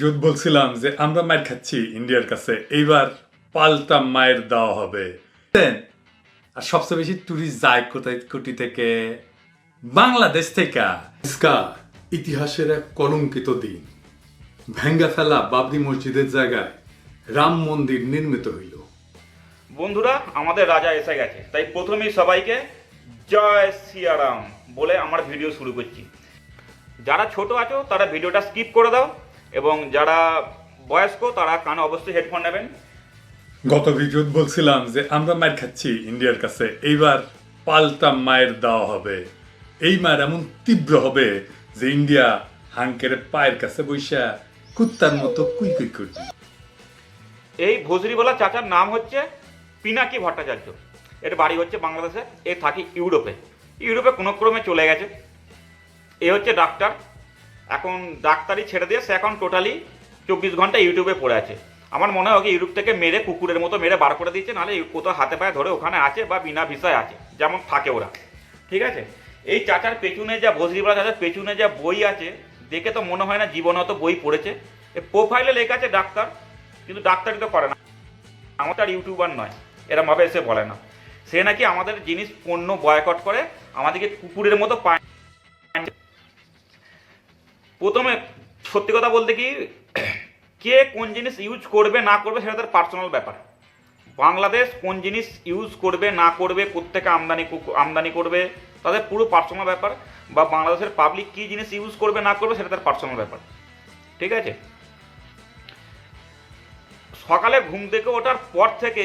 যুদ্ধ বলছিলাম যে আমরা মায়ের খাচ্ছি ইন্ডিয়ার কাছে। এইবার পাল্টা মায়ের দেওয়া হবে? আর সবচেয়ে বেশি টুরিস্ট যায় কোথায় কোটি থেকে? বাংলাদেশ থেকে। ইসকা ইতিহাসের এক কলঙ্কিত দিন। ভেঙ্গা ফেলা বাবরি মসজিদের জায়গায় রাম মন্দির নির্মিত হইল। বন্ধুরা আমাদের রাজা এসে গেছে। তাই প্রথমেই সবাইকে জয় সিয়ারাম বলে আমার ভিডিও শুরু করছি। যারা ছোট আছো তারা ভিডিওটা স্কিপ করে দাও। এবং যারা বয়স্ক তারা কানে অবশ্যই হেডফোন নেবেন। গত ভিডিও বলছিলাম যে আমরা মায়ের খাচ্ছি ইন্ডিয়ার কাছে। এইবার পাল্টা মায়ের দেওয়া হবে। এই মায়ের এমন তীব্র হবে যে ইন্ডিয়া হাঙ্কের পায়ের কাছে বৈশা কুত্তার মতো কুই কুই করবে এই ভোজরিওয়ালা চাচার নাম হচ্ছে পিনাকি ভট্টাচার্য। এর বাড়ি হচ্ছে বাংলাদেশে এ থাকে ইউরোপে। ইউরোপে কোনো ক্রমে চলে গেছে। এ হচ্ছে ডাক্তার। এখন ডাক্তারি ছেড়ে দিয়ে সে এখন টোটালি চব্বিশ ঘণ্টা ইউটিউবে পড়ে আছে। আমার মনে হয় ইউটিউব থেকে মেরে কুকুরের মতো মেরে বার করে দিচ্ছে নাহলে কোথাও হাতে পায়ে ধরে ওখানে আছে বা বিনা ভিসায় আছে, যেমন থাকে ওরা। ঠিক আছে? এই চাচার পেছনে যা ভজরিওয়ালা চাচার পেছনে যা বই আছে, দেখে তো মনে হয় না জীবনে অত বই পড়েছে। প্রোফাইলে লেখা আছে ডাক্তার, কিন্তু ডাক্তারি তো করে না। আমার আর ইউটিউবার নয় এরম ভাবে এসে বলে না। সে নাকি আমাদের জিনিস পণ্য বয়কট করে, আমাদেরকে কুকুরের মতো পায় প্রথমে সত্যি কথা বলতে কি, কে কোন জিনিস ইউজ করবে, না করবে সেটা তার পার্সোনাল ব্যাপার। বাংলাদেশ কোন জিনিস ইউজ করবে, না করবে কোথেকে আমদানি আমদানি করবে, তাদের পুরো পার্সোনাল ব্যাপার। বা বাংলাদেশের পাবলিক কী জিনিস ইউজ করবে, না করবে, সেটা তার পার্সোনাল ব্যাপার। ঠিক আছে? সকালে ঘুম থেকে ওঠার পর থেকে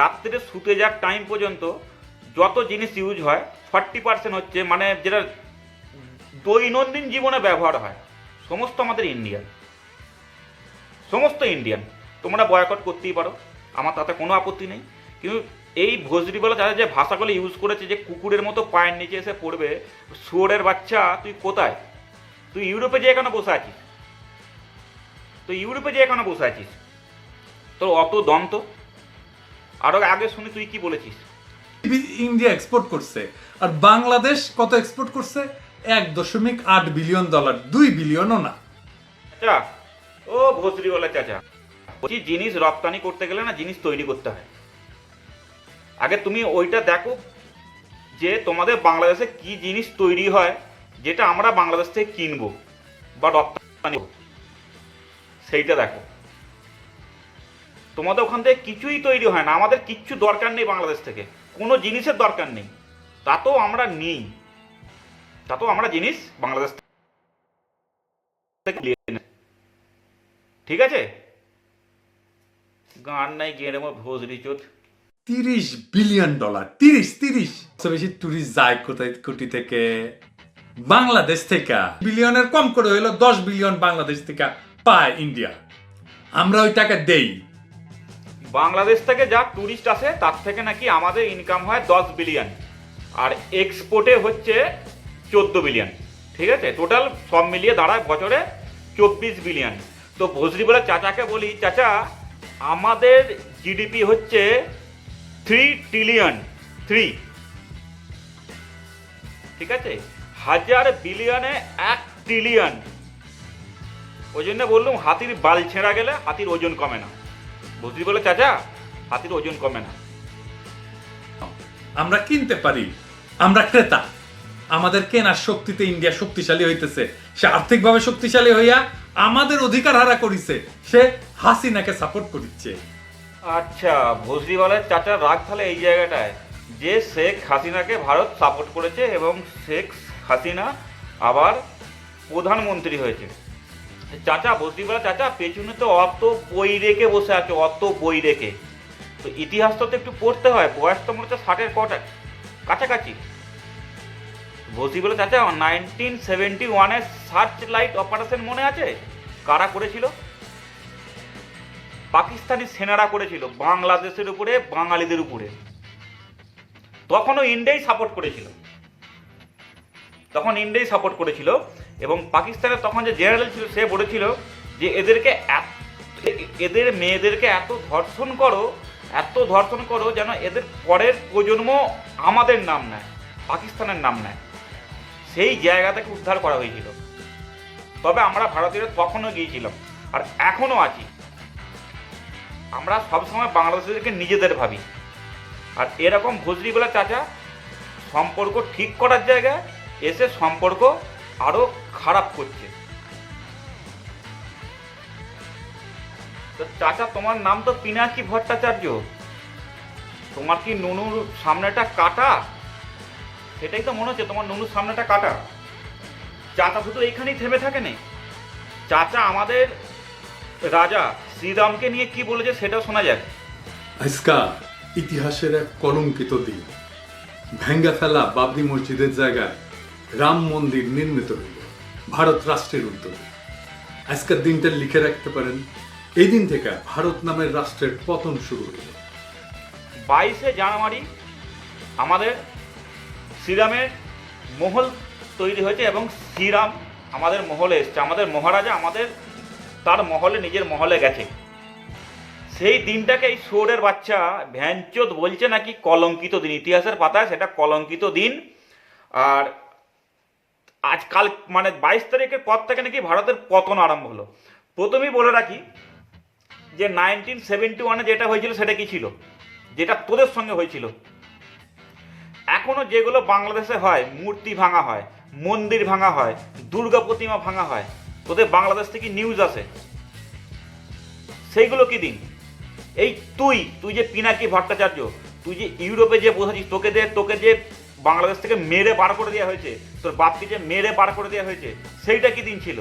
রাত্রে শুতে যাওয়ার টাইম পর্যন্ত যত জিনিস ইউজ হয় ফর্টি পার্সেন্ট হচ্ছে মানে যেটা দৈনন্দিন জীবনে ব্যবহার হয়। সমস্ত আমাদের ইন্ডিয়ান সমস্ত ইন্ডিয়ান তোমরা বয়কট করতেই পারো। আমার তাতে কোনো আপত্তি নেই। কিন্তু এই ভোজরিওয়ালা যারা যে ভাষাগুলো ইউজ করেছে, যে কুকুরের মতো পায়ের নিচে এসে পড়বে, শুয়োরের বাচ্চা, তুই কোথায়? তুই ইউরোপে যে এখানে বসে আছিস? তুই ইউরোপে যে এখানে বসে আছিস? তোর অত দন্ত। আরও আগে শুনি তুই কি বলেছিস? ইন্ডিয়া এক্সপোর্ট করছে। আর বাংলাদেশ কত এক্সপোর্ট করছে? এক দশমিক আট বিলিয়ন ডলার, দুই বিলিয়নও না। চাচা, ও ভোসরিওয়ালা চাচা, বলছি জিনিস রপ্তানি করতে গেলে না জিনিস তৈরি করতে হয়। আগে তুমি ওইটা দেখো যে তোমাদের বাংলাদেশে কি জিনিস তৈরি হয়, যেটা আমরা বাংলাদেশ থেকে কিনবো বা রপ্তানি। সেইটা দেখো। তোমাদের ওখান থেকে কিছুই তৈরি হয় না, আমাদের কিচ্ছু দরকার নেই বাংলাদেশ থেকে, কোনো জিনিসের দরকার নেই তা তো আমরা নিই। তাতেও আমরা জিনিস বাংলাদেশ। ঠিক আছে? গান নাই নেব ভোজরি চোট তিরিশ বিলিয়ন ডলার তিরিশ তিরিশ। বেশি টুরিস্ট যায় কোথায় কোটি থেকে? বাংলাদেশ থেকে। বিলিয়নের কম করে হইল দশ বিলিয়ন বাংলাদেশ থেকে পায় ইন্ডিয়া। আমরা ওই টাকা দেই। বাংলাদেশ থেকে যা টুরিস্ট আসে তার থেকে নাকি আমাদের ইনকাম হয় দশ বিলিয়ন। আর এক্সপোর্টে হচ্ছে চোদ্দ বিলিয়ন ঠিক আছে? টোটাল সব মিলিয়ে দাঁড়ায় বছরে চব্বিশ বিলিয়ন তো ভোজরি বলে চাচাকে বলি, চাচা, আমাদের জিডিপি হচ্ছে থ্রি ট্রিলিয়ন থ্রি ঠিক আছে? হাজার বিলিয়নে এক ট্রিলিয়ন ওই জন্য বললাম, হাতির বাল ছেঁড়া গেলে হাতির ওজন কমে না। বুঝলি বলে, চাচা, হাতির ওজন কমে না। আমরা কিনতে পারি, আমরা ক্রেতা। আমাদের কেনার শক্তিতে ইন্ডিয়া শক্তিশালী হইতেছে। সে আর্থিকভাবে শক্তিশালী হইয়া আমাদের অধিকার হারা করিছে। সে হাসিনাকে সাপোর্ট করিচ্ছে। আচ্ছা ভোজরিওয়ালার চাচার রাগ তাহলে এই জায়গাটায়। যে শেখ হাসিনাকে ভারত সাপোর্ট করেছে এবং শেখ হাসিনা আবার প্রধানমন্ত্রী হয়েছে। চাচা ভোজরিওয়ালা চাচা, পেছনে তো অত বই রেখে বসে আছে, অত বই রেখে। তো ইতিহাসটা তো একটু পড়তে হয়, বয়স তো মনে হচ্ছে ষাটের কটা। কাছাকাছি। ভোজরিওয়ালা চাচা নাইনটিন সেভেন্টি ওয়ানের সার্চ লাইট অপারেশন মনে আছে? কারা করেছিল? পাকিস্তানি সেনারা করেছিল, বাংলাদেশের উপরে, বাঙালিদের উপরে। তখনও ইন্ডিয়াই সাপোর্ট করেছিল। তখন ইন্ডিয়াই সাপোর্ট করেছিল এবং পাকিস্তানের তখন যে জেনারেল ছিল, সে বলেছিল যে এদেরকে এদের মেয়েদেরকে এত ধর্ষণ করো, এত ধর্ষণ করো যেন এদের পরের প্রজন্ম আমাদের নাম নেয়, পাকিস্তানের নাম নেয়। সেই জায়গা থেকে উদ্ধার করা হয়েছিল। তবে আমরা ভারতীয়রা তখনও গিয়েছিলাম, আর এখনও আছি। আমরা সবসময় বাংলাদেশিদেরকে নিজেদের ভাবি। আর এরকম ভোজরিগুলা চাচা সম্পর্ক ঠিক করার জায়গায় এসে সম্পর্ক আরও খারাপ করছে। তো চাচা, তোমার নাম তো পিনাকি ভট্টাচার্য। তোমার কি নুনুর সামনেটা কাটা? সেটাই তো মনে হচ্ছে তোমার নুনুর সামনেটা কাটা। চাচা শুধু এইখানেই থেমে থাকে নেই চাচা আমাদের রাজা শ্রীরামকে নিয়ে কি বলেছে সেটাও শোনা যাক। আজকা ইতিহাসের এক কলঙ্কিত দিন। ভেঙ্গা ফেলা বাবরি মসজিদের জায়গায় রাম মন্দির নির্মিত হইল ভারত রাষ্ট্রের উদ্যোগে। আজকের দিনটা লিখে রাখতে পারেন এই দিন থেকে ভারত নামের রাষ্ট্রের পতন শুরু হইল বাইশে জানুয়ারি আমাদের শ্রীরামের মহল তৈরি হয়েছে এবং শ্রীরাম আমাদের মহলে এসছে। আমাদের মহারাজা আমাদের তার মহলে, নিজের মহলে গেছে। সেই দিনটাকে এই শোরের বাচ্চা ভ্যানচোদ বলছে নাকি কলঙ্কিত দিন। ইতিহাসের পাতায় সেটা কলঙ্কিত দিন। আর আজকাল মানে বাইশ তারিখের পর থেকে নাকি ভারতের পতন আরম্ভ হলো। প্রথমেই বলে রাখি যে নাইনটিন সেভেন্টি ওয়ানে যেটা হয়েছিল সেটা কি ছিল? যেটা তোদের সঙ্গে হয়েছিল। এখনও যেগুলো বাংলাদেশে হয়, মূর্তি ভাঙা হয়, মন্দির ভাঙা হয়, দুর্গা প্রতিমা ভাঙা হয় তোদের বাংলাদেশ থেকে নিউজ আসে। সেইগুলো কি দিন? এই তুই তুই যে পিনাকি ভট্টাচার্য, তুই যে ইউরোপে যে বসেছিস তোকে যে তোকে যে বাংলাদেশ থেকে মেরে বার করে দেওয়া হয়েছে, তোর বাপকে যে মেরে বার করে দেওয়া হয়েছে, সেইটা কি দিন ছিল?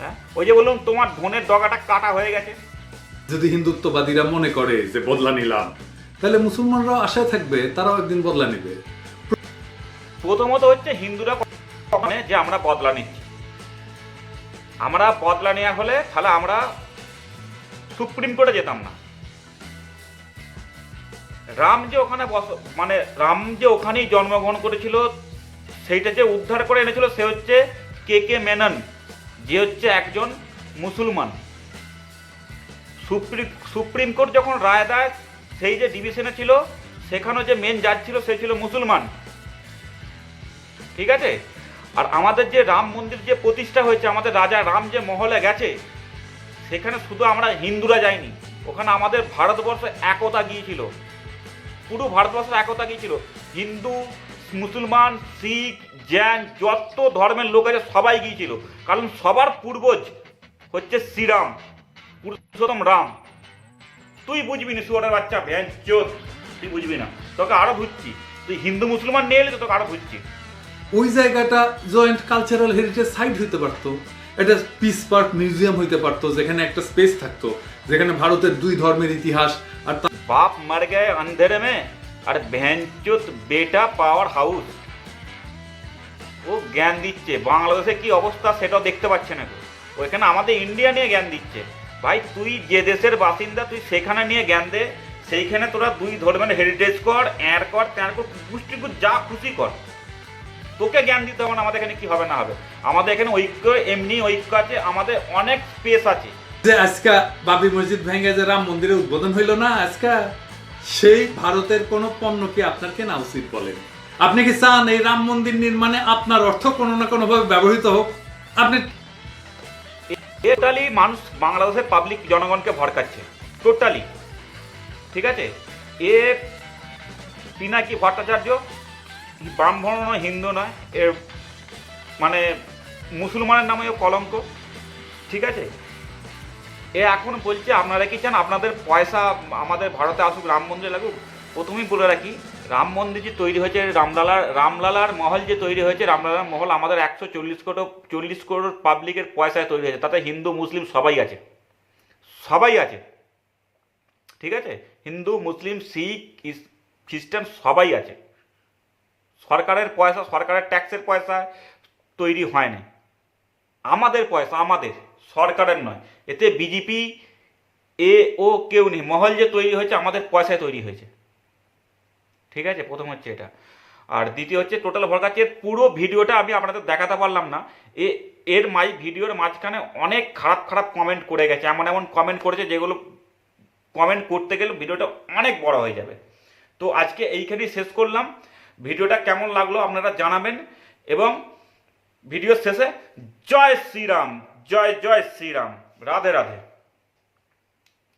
হ্যাঁ? ওই যে বললাম, তোমার ধনের ডগাটা কাটা হয়ে গেছে। যদি হিন্দুত্ববাদীরা মনে করে যে বদলা নিলাম তাহলে মুসলমানরাও আশায় থাকবে, তারাও একদিন বদলা নেবে। প্রথমত হচ্ছে হিন্দুরা কখনো যে আমরা বদলা নিচ্ছি। আমরা বদলা নেওয়া হলে তাহলে আমরা সুপ্রিম কোর্টে যেতাম না। রাম যে ওখানে মানে রাম যে ওখানেই জন্মগ্রহণ করেছিল, সেইটা যে উদ্ধার করে এনেছিল, সে হচ্ছে কে কে মেনন, যে হচ্ছে একজন মুসলমান। সুপ্রিম সুপ্রিম কোর্ট যখন রায় দেয় সেই যে ডিভিশনে ছিল, সেখানেও যে মেন জাজ ছিল, সে ছিল মুসলমান। ঠিক আছে? আর আমাদের যে রাম মন্দির যে প্রতিষ্ঠা হয়েছে, আমাদের রাজা রাম যে মহলে গেছে, সেখানে শুধু আমরা হিন্দুরা যাইনি, ওখানে আমাদের ভারতবর্ষ একতা গিয়েছিল। পুরো ভারতবর্ষের একতা গিয়েছিল। হিন্দু, মুসলমান, শিখ জ্যান যত ধর্মের লোক আছে, সবাই গিয়েছিল। কারণ সবার পূর্বজ হচ্ছে শ্রীরাম, পুরুষোত্তম রাম। তুই বুঝবি না শুয়ারের বাচ্চা ভ্যান চোর তুই বুঝবি না। তোকে আরও বুঝছি তুই হিন্দু মুসলমান নিয়ে এলে তো তোকে আরও ভুজছি ওই জায়গাটা জয়েন্ট কালচারাল হেরিটেজ সাইট হইতে পারতো। এটা পিস পার্ক মিউজিয়াম হইতে পারতো যেখানে একটা স্পেস থাকতো যেখানে ভারতের দুই ধর্মের ইতিহাস আর বাপ মার গায়ে অন্ধেরে মে আর ভ্যানচুত বেটা পাওয়ার হাউস ও জ্ঞান দিচ্ছে। বাংলাদেশে কি অবস্থা সেটাও দেখতে পাচ্ছে না ওইখানে আমাদের ইন্ডিয়া নিয়ে জ্ঞান দিচ্ছে। ভাই, তুই যে দেশের বাসিন্দা, তুই সেখানে নিয়ে জ্ঞান দে। সেইখানে তোরা দুই ধর্মের হেরিটেজ কর অ্যার কর ত্যার কর পুষ্টিকুর যা খুশি কর। তোকে জ্ঞান দিতে হবে না, আমাদের এখানে কি হবে না হবে। আমাদের এখানে ঐক্য, এমনি ঐক্য আছে, আমাদের অনেক স্পেস আছে। যে আজকা বাবরি মসজিদ ভেঙে যে রাম মন্দিরে উদ্বোধন হইল না, আজকা সেই ভারতের কোন পণ্য কি আপনার কেনা উচিত বলেন আপনি কি চান এই রাম মন্দির নির্মাণে আপনার অর্থ কোনো না কোনোভাবে ব্যবহৃত হোক? আপনি টোটালি মানুষ বাংলাদেশের পাবলিক জনগণকে ভড়কাচ্ছে। টোটালি ঠিক আছে? এ পিনাকি ভট্টাচার্য? ব্রাহ্মণ নয়, হিন্দু নয় এর মানে মুসলমানের নামে ও কলঙ্ক। ঠিক আছে? এ এখন বলছে, আপনারা কি চান আপনাদের পয়সা আমাদের ভারতে আসুক রাম মন্দির লাগুক? প্রথমেই বলে রাখি, রাম মন্দির যে তৈরি হয়েছে, রামলালার রামলালার মহল যে তৈরি হয়েছে, রামলালার মহল আমাদের একশো চল্লিশ কোটি, চল্লিশ করোড় পাবলিকের পয়সায় তৈরি হয়েছে। তাতে হিন্দু, মুসলিম সবাই আছে। সবাই আছে। ঠিক আছে? হিন্দু, মুসলিম, শিখ খ্রিস্টান সবাই আছে। সরকারের পয়সা, সরকারের ট্যাক্সের পয়সা তৈরি হয় না আমাদের পয়সা, আমাদের, সরকারের নয়। এতে বিজেপি এ ও কেউ নেই। মহল যে তৈরি হয়েছে, আমাদের পয়সায় তৈরি হয়েছে। ঠিক আছে? প্রথম হচ্ছে এটা। আর দ্বিতীয় হচ্ছে টোটাল ভরকাচের পুরো ভিডিওটা আমি আপনাদের দেখাতে পারলাম না। এ, এর মাই ভিডিওর মাঝখানে অনেক খারাপ খারাপ কমেন্ট করে গেছে। এমন এমন কমেন্ট করেছে যেগুলো কমেন্ট করতে গেলে ভিডিওটা অনেক বড় হয়ে যাবে। তো আজকে এইখানেই শেষ করলাম। ভিডিওটা কেমন লাগল আপনারা জানাবেন এবং ভিডিও শেষে জয় শ্রীরাম, জয় জয় শ্রীরাম। রাধে রাধে।